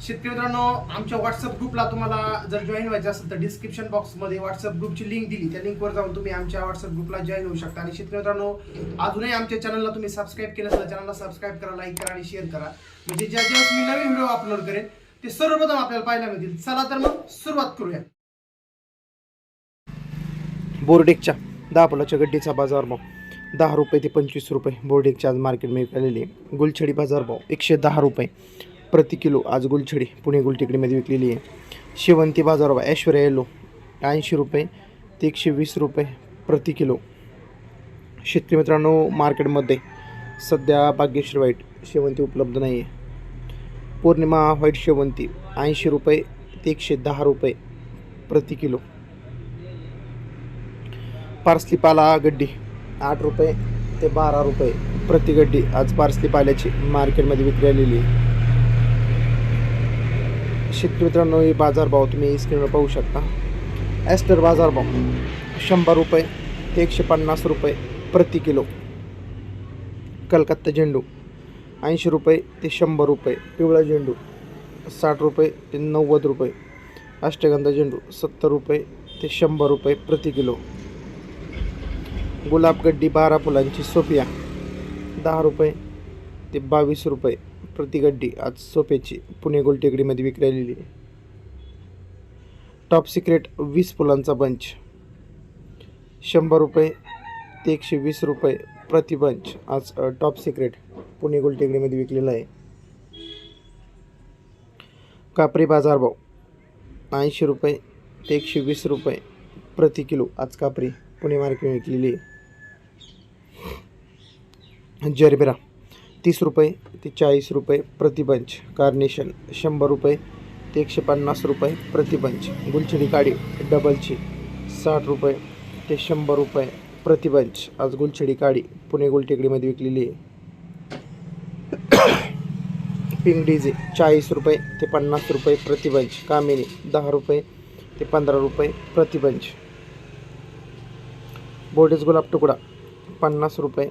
शेतकरी मित्रांनो आमच्या व्हॉट्सअप ग्रुपला तुम्हाला जर जॉईन व्हायचं असेल तर डिस्क्रिप्शन बॉक्समध्ये व्हॉट्सअप ग्रुपची लिंक दिली. त्या लिंकवर जाऊन तुम्ही आमच्या व्हॉट्सअप ग्रुपला जॉईन होऊ शकता. आणि शेतकरी मित्रांनो अजूनही आमच्या चॅनलला तुम्ही सबस्क्राईब केलं तर चॅनलला सबस्क्राईब करा लाईक करा आणि शेअर करा. म्हणजे ज्या ज्यावेळेस मी नवीन व्हिडिओ अपलोड करेन ते सर्वप्रथम आपल्याला पाहायला मिळतील. चला तर मग सुरुवात करूया. बोर्डेकच्या दहा फुलाच्या गड्डीचा बाजारभाव दहा रुपये ते पंचवीस रुपये बोर्डेकच्या आज मार्केटमध्ये विकलेली आहे. गुलछडी बाजारभाव एकशे दहा रुपये. प्रति किलो आज गुलछडी पुणे गुलटेकडीमध्ये विकलेली आहे. शेवंती बाजारभाव ऐश्वर्या येलो ऐंशी रुपये ते एकशे वीस रुपये प्रति किलो. शेतकरी मित्रांनो मार्केटमध्ये सध्या भाग्यश्री व्हाईट शेवंती उपलब्ध नाही आहे पौर्णिमा व्हाईट शेवंती ऐंशी रुपये ते एकशे दहा रुपये प्रति किलो. पार्सली पाला गड्डी आठ रुपये ते बारा रुपये प्रति गड्डी आज पार्सली पाल्याची मार्केटमध्ये विक्री आलेली आहे. शेतकरी मित्रांनो हे बाजारभाव तुम्ही स्क्रीनवर पाहू शकता. ॲस्टर बाजारभाव शंभर रुपये ते एकशे पन्नास रुपये प्रति किलो. कलकत्ता झेंडू ऐंशी रुपये ते शंभर रुपये. पिवळा झेंडू साठ रुपये ते नव्वद रुपये. अष्टगंधा झेंडू सत्तर रुपये ते शंभर रुपये प्रति किलो. गुलाबगड्डी बारा फुलांची सोफिया दहा रुपये ते बावीस रुपये. प्रतिगड्डी आज सोप्याची पुणे गोलटेकडीमध्ये विक्रायलेली आहे टॉप सिक्रेट वीस फुलांचा बंच शंभर रुपये ते एकशे वीस रुपये प्रति बंच आज टॉप सिक्रेट पुणे गोलटेकडीमध्ये विकलेला आहे. कापरी बाजारभाव ऐंशी रुपये ते एकशे वीस रुपये प्रति किलो आज कापरी पुणे मार्केट विकलेली आहे. जरबेरा. तीस रुपये ते चाळीस रुपये प्रतिबंच. कार्नेशन शंभर रुपये ते एकशे पन्नास रुपये प्रतिबंच. गुलछडी काडी डबलची साठ रुपये ते शंभर रुपये प्रतिबंच. आज गुलछडी काडी पुणे गुलटेकडीमध्ये विकलेली आहे. पिंगडीजे चाळीस रुपये ते पन्नास रुपये प्रतिबंच. कामिनी दहा रुपये ते पंधरा रुपये प्रतिबंच. बोडेज बोर्डेज गुलाब तुकडा पन्नास रुपये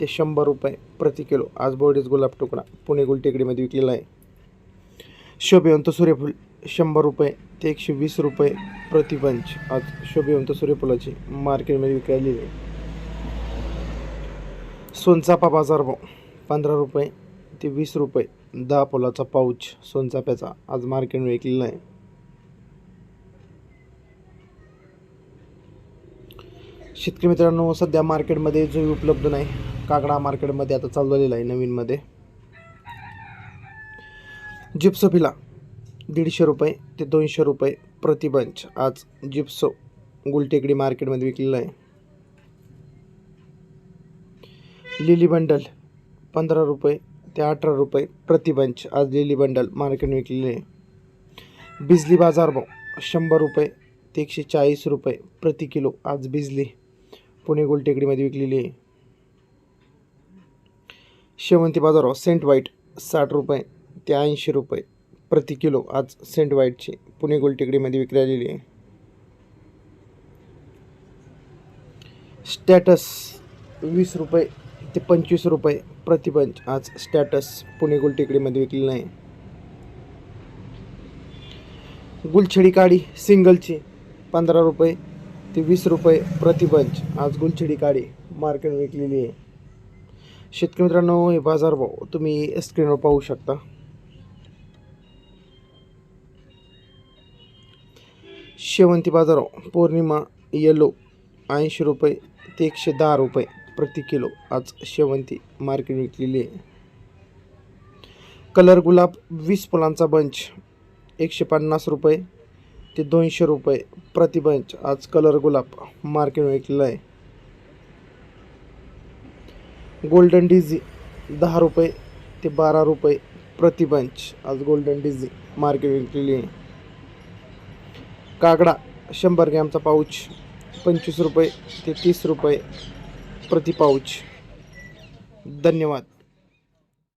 ते शंभर रुपये प्रति किलो. आज बोर्डेज गुलाब तुकडा. पुणे गुलटेकडीमध्ये विकलेला आहे. शोभिवंत सूर्यफूल शंभर रुपये ते एकशे वीस रुपये प्रतिपंच आज शोभिवंत सूर्यफुलाची मार्केटमध्ये विकलेली आहे. सोनचापा बाजारभाव पंधरा रुपये ते वीस रुपये. दहा फुलाचा पाऊच सोनचाप्याचा आज मार्केटमध्ये विकलेला आहे. शेतकरी मित्रांनो सध्या मार्केटमध्ये जुई उपलब्ध नाही. काकडा मार्केटमध्ये आता चालवलेला आहे नवीनमध्ये. जिप्सोफिला दीडशे रुपये ते दोनशे रुपये प्रतिबंच आज जिप्सो गुलटेकडी मार्केटमध्ये विकलेला आहे. लिली बंडल पंधरा रुपये ते अठरा रुपये प्रतिबंच आज लिली बंडल मार्केट विकलेले आहे. बिजली बाजारभाव शंभर रुपये ते एकशे चाळीस रुपये प्रति किलो. आज बिजली पुणे गोलटेकडीमध्ये विकलेली आहे. शेवंती बाजाराव सेंट वाईट साठ रुपये ते ऐंशी रुपये प्रति किलो. आज सेंट वाईटची पुणे गोलटेकडीमध्ये विक्री आलेली आहे. स्टॅटस वीस रुपये ते पंचवीस रुपये प्रतिपंच आज स्टॅटस पुणे गोलटेकडीमध्ये विकलेलं आहे गुलछडी काडी सिंगलची पंधरा रुपये ते वीस रुपये प्रतिपंच आज गुलछडी काडी मार्केट विकलेली आहे. शेतकरी मित्रांनो हे बाजारभाव तुम्ही स्क्रीनवर पाहू शकता. शेवंती बाजारभाव पौर्णिमा येलो ऐंशी रुपये ते एकशे दहा रुपये प्रति किलो आज शेवंती मार्केट विकलेली आहे. कलर गुलाब वीस फुलांचा बंच एकशे पन्नास रुपये ते दोनशे रुपये प्रति बंच आज कलर गुलाब मार्केट विकलेला आहे. गोल्डन डिझी दहा रुपये ते बारा रुपये प्रति बंच आज गोल्डन डिझी मार्केट विकलेली आहे कागडा शंभर ग्रॅमचा पाऊच. पंचवीस रुपये ते तीस रुपये प्रति पाऊच. धन्यवाद.